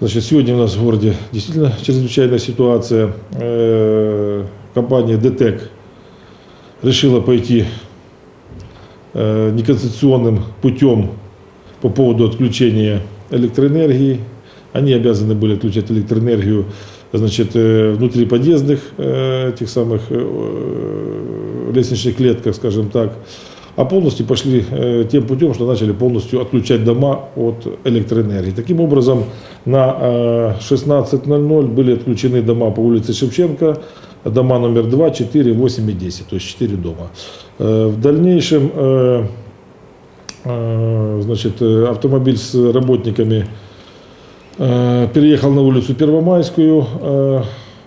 Значит, сегодня у нас в городе действительно чрезвычайная ситуация. Э, Компания ДТЭК решила пойти э, неконституционным путем по поводу отключения электроэнергии. Они обязаны были отключать электроэнергию значит, э, внутри подъездных этих самых лестничных клетках, скажем так, а полностью пошли э, тем путем, что начали полностью отключать дома от электроэнергии. Таким образом, на э, 16.00 были отключены дома по улице Шевченко, дома номер 2, 4, 8 и 10, то есть 4 дома. Э, В дальнейшем э, э, значит, э, автомобиль с работниками э, переехал на улицу Первомайскую э, э,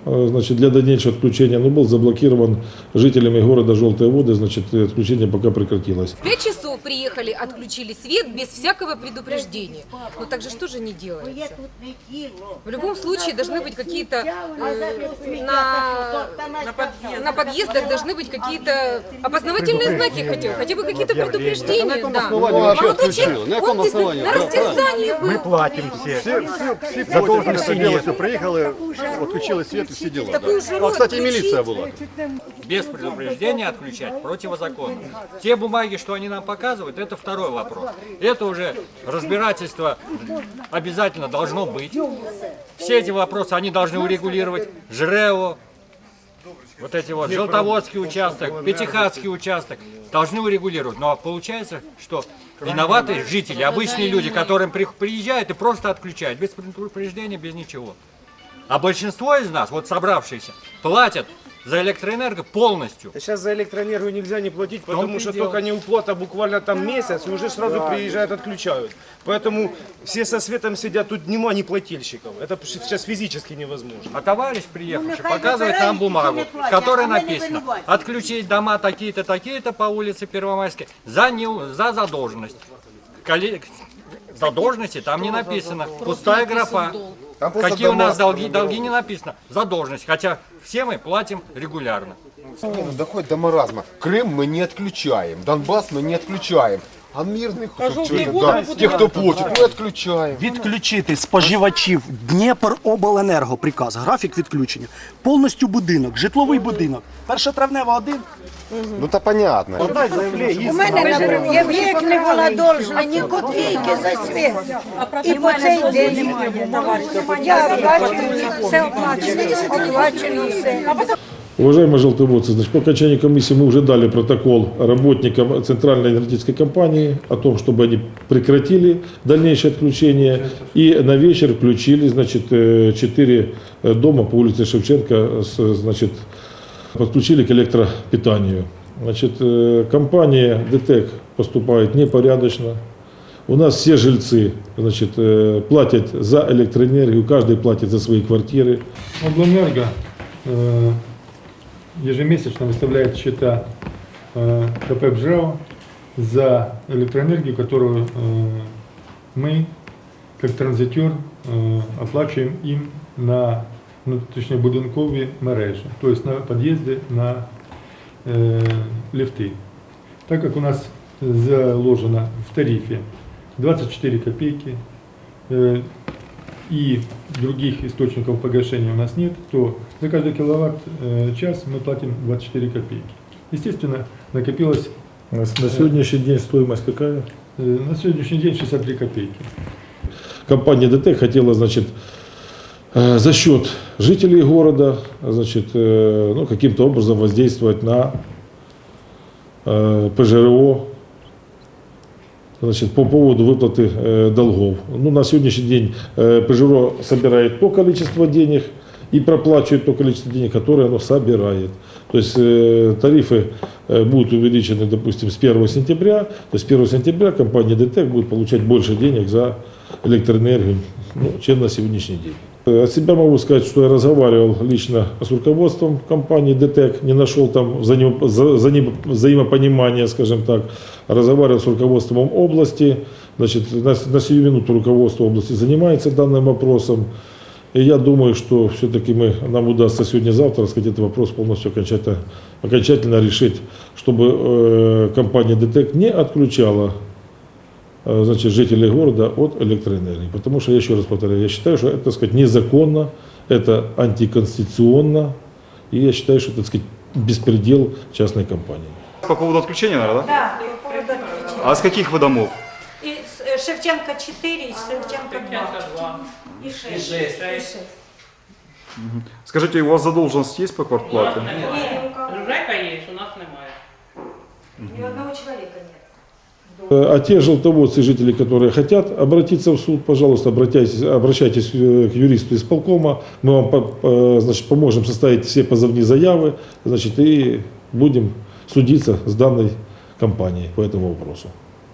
значит, для дальнейшего отключения, но был заблокирован жителями города Желтые воды, значит, отключение пока прекратилось. В пять приехали, отключили свет без всякого предупреждения. Ну так же что же не делается? В любом случае должны быть какие-то э, на, на подъездах должны быть какие-то опознавательные знаки хотя, хотя бы какие-то предупреждения. Да. А вообще вот зачем? отключили? На каком Он, основании? На растерзании был. Мы платим все. Все, все, все За должности нет. все, приехали, отключили свет и все дела. Да. А, кстати, милиция была. без предупреждения отключать противозаконно. Те бумаги, что они нам показывают, это второй вопрос. Это уже разбирательство обязательно должно быть. Все эти вопросы они должны урегулировать. ЖРЭО, вот эти вот, Желтоводский участок, Пятихатский участок должны урегулировать. Но получается, что виноваты жители, обычные люди, которым при- приезжают и просто отключают, без предупреждения, без ничего. А большинство из нас, вот собравшиеся, платят за электроэнерго полностью. Сейчас за электроэнергию нельзя не платить, потому что дело. только неуплата буквально там месяц, и уже сразу приезжают, отключают. Поэтому все со светом сидят, тут нема ни плательщиков. Это сейчас физически невозможно. А товарищ, приехавший, нехай показывает нам бумагу, не в которой а не написано отключить дома такие-то, такие-то по улице Первомайской за, не, за задолженность. Коли- Задолженности там не написано, пустая графа. Какие у нас долги, долги не написано, задолженность, хотя все мы платим регулярно. Ну доходит до маразма. Крым мы не отключаем, Донбасс мы не отключаем. А мирных, кто, да, те, кто платит, мы отключаем. Відключити споживачів Дніпробленерго приказ, графік відключення. Повністю будинок, житловий будинок. Перша травнева один. Ну то понятно. У мене, наприклад, я вік не була должна ні копійки за світ. І по цей день я оплачую, все оплачую, оплачую все. Уважаемые желтоводцы, значит, по окончании комиссии мы уже дали протокол работникам Центральной энергетической компании о том, чтобы они прекратили дальнейшее отключение и на вечер включили, значит, э, четыре э, дома по улице Шевченко, значит, подключили к электропитанию. Значит, э, компания ДТЭК поступает непорядочно. У нас все жильцы значит, платят за электроэнергию, каждый платит за свои квартиры. Обленерго э, ежемесячно выставляет счета э, КП «Бжео» за электроэнергию, которую э, мы, как транзитер, э, оплачиваем им на внутрішньобудинкові мережі, то есть на подъезды, на э, лифты. Так как у нас заложено в тарифе 24 копейки, э, и других источников погашения у нас нет, то за каждый киловатт-час мы платим 24 копейки. Естественно, накопилось На сегодняшний день стоимость какая? э, на сегодняшний день 63 копейки. Компания ДТ хотела, значит, э, за счет жителей города, значит, э, ну, каким-то образом воздействовать на э, ПЖРО, значит, по поводу выплаты э, долгов. Ну, на сегодняшний день э, ПЖРО собирает то количество денег и проплачивает то количество денег, которое оно собирает. То есть э, тарифы э, будут увеличены, допустим, с 1 сентября. То есть с 1 сентября компания ДТЭК будет получать больше денег за электроэнергию, ну, чем на сегодняшний день. От себя могу сказать, что я разговаривал лично с руководством компании ДТЭК, не нашел там взаим- за- взаим- взаимопонимания, скажем так. Разговаривал с руководством области. Значит, на, на сию минуту руководство области занимается данным вопросом. И я думаю, что все-таки мы, нам удастся сегодня-завтра сказать, этот вопрос полностью окончательно, окончательно решить, чтобы э, компания ДТЭК не отключала э, значит, жителей города от электроэнергии. Потому что, я еще раз повторяю, я считаю, что это, так сказать, незаконно, это антиконституционно, и я считаю, что это, так сказать, беспредел частной компании. По поводу отключения, наверное, да? Да, по поводу отключения. А с каких вы домов? І е, Шевченка 4, і Шевченка 2. І 6. І 6. Скажите, у вас задолженность есть по квартплате? Жека є, у нас немає. Ни одного человека нет. Э, А те желтоводцы, жители, которые хотят обратиться в суд, пожалуйста, обратитесь, обращайтесь э, к юристу исполкома. Мы вам по- по- значит, поможем составить все позывные заявы значит, и будем судиться с данной компанией по этому вопросу.